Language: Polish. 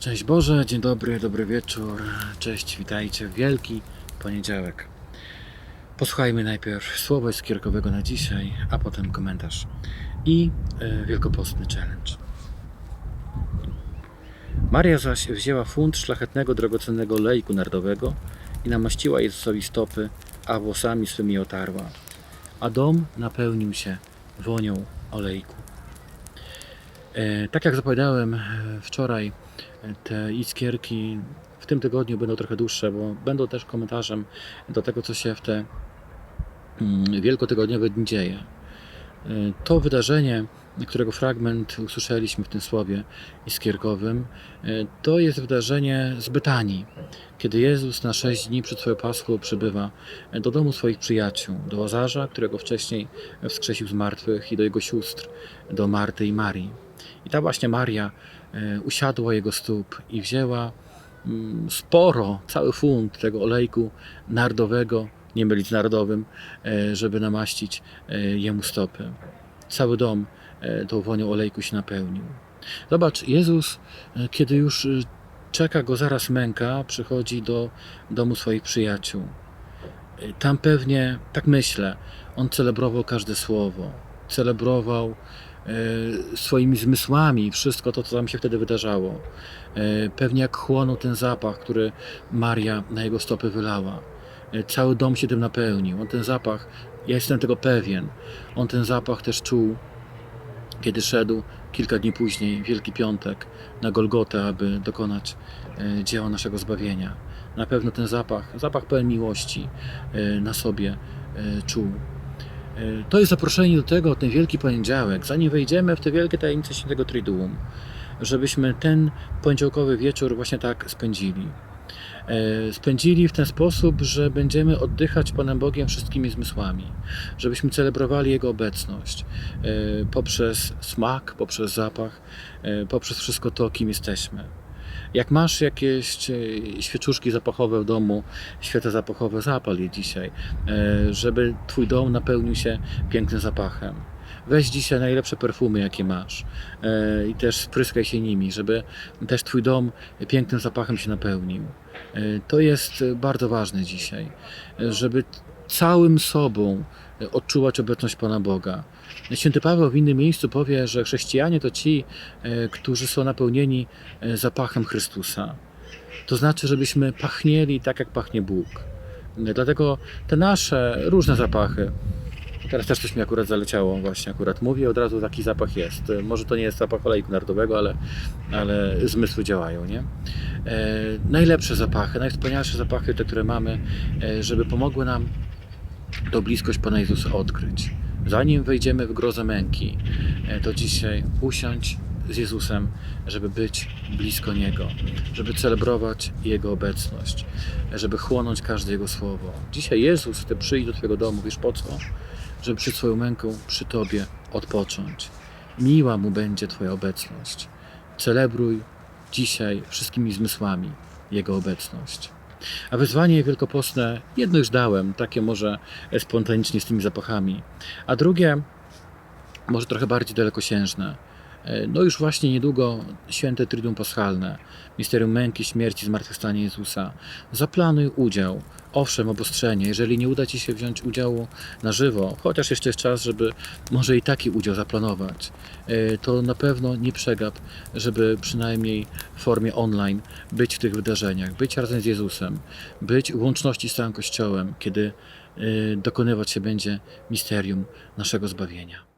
Szczęść Boże, dzień dobry, dobry wieczór, cześć, witajcie, wielki poniedziałek. Posłuchajmy najpierw słowa z kierkowego na dzisiaj, a potem komentarz i e, wielkopostny challenge. Maria zaś wzięła funt szlachetnego, drogocennego lejku nardowego i namaściła Jezusowi stopy, a włosami swymi otarła. A dom napełnił się wonią olejku. E, tak jak zapowiadałem e, wczoraj, e, te iskierki w tym tygodniu będą trochę dłuższe, bo będą też komentarzem do tego, co się w te mm, wielkotygodniowe dni dzieje. To wydarzenie, którego fragment usłyszeliśmy w tym słowie iskierkowym, to jest wydarzenie z Betanii, kiedy Jezus na sześć dni przed swoją Paschą przybywa do domu swoich przyjaciół, do Łazarza, którego wcześniej wskrzesił z martwych i do jego sióstr, do Marty i Marii. I ta właśnie Maria e, usiadła jego stóp i wzięła mm, sporo, cały funt tego olejku nardowego, nie mylić z narodowym, e, żeby namaścić e, jemu stopy. Cały dom tą wonią olejku się napełnił. Zobacz, Jezus, kiedy już czeka go zaraz męka, przychodzi do domu swoich przyjaciół. Tam pewnie, tak myślę, on celebrował każde słowo, celebrował swoimi zmysłami wszystko to, co tam się wtedy wydarzało. E, Pewnie jak chłonął ten zapach, który Maria na jego stopy wylała. E, Cały dom się tym napełnił. On ten zapach, ja jestem tego pewien, on ten zapach też czuł, kiedy szedł kilka dni później, Wielki Piątek, na Golgotę, aby dokonać e, dzieła naszego zbawienia. Na pewno ten zapach, zapach pełen miłości e, na sobie e, czuł. To jest zaproszenie do tego, ten Wielki Poniedziałek, zanim wejdziemy w te wielkie tajemnice Świętego Triduum, żebyśmy ten poniedziałkowy wieczór właśnie tak spędzili. E, Spędzili w ten sposób, że będziemy oddychać Panem Bogiem wszystkimi zmysłami, żebyśmy celebrowali Jego obecność e, poprzez smak, poprzez zapach, e, poprzez wszystko to, kim jesteśmy. Jak masz jakieś świeczuszki zapachowe w domu, świece zapachowe, zapal je dzisiaj, e, żeby Twój dom napełnił się pięknym zapachem. Weź dzisiaj najlepsze perfumy, jakie masz e, i też spryskaj się nimi, żeby też Twój dom pięknym zapachem się napełnił. E, To jest bardzo ważne dzisiaj, żeby całym sobą e, odczuwać obecność Pana Boga. Święty Paweł w innym miejscu powie, że chrześcijanie to ci, e, którzy są napełnieni e, zapachem Chrystusa. To znaczy, żebyśmy pachnieli tak, jak pachnie Bóg. Dlatego te nasze różne zapachy, Teraz też coś mi akurat zaleciało, właśnie akurat mówię, od razu taki zapach jest. Może to nie jest zapach olejku nardowego, ale, ale zmysły działają, nie? E, najlepsze zapachy, najwspanialsze zapachy, te, które mamy, e, żeby pomogły nam tą bliskość Pana Jezusa odkryć. Zanim wejdziemy w grozę męki, e, to dzisiaj usiądź z Jezusem, żeby być blisko Niego, żeby celebrować Jego obecność, e, żeby chłonąć każde Jego słowo. Dzisiaj Jezus chce przyjść do Twojego domu, wiesz po co? Żeby przed swoją męką przy Tobie odpocząć. Miła Mu będzie Twoja obecność. Celebruj dzisiaj wszystkimi zmysłami Jego obecność. A wyzwanie wielkopostne, jedno już dałem, takie może spontanicznie z tymi zapachami, a drugie może trochę bardziej dalekosiężne. E, No już właśnie niedługo święte Triduum Paschalne, misterium męki, śmierci, zmartwychwstania Jezusa. Zaplanuj udział. Owszem, obostrzenie, jeżeli nie uda Ci się wziąć udziału na żywo, chociaż jeszcze jest czas, żeby może i taki udział zaplanować, e, to na pewno nie przegap, żeby przynajmniej w formie online być w tych wydarzeniach, być razem z Jezusem, być w łączności z całym Kościołem, kiedy e, dokonywać się będzie misterium naszego zbawienia.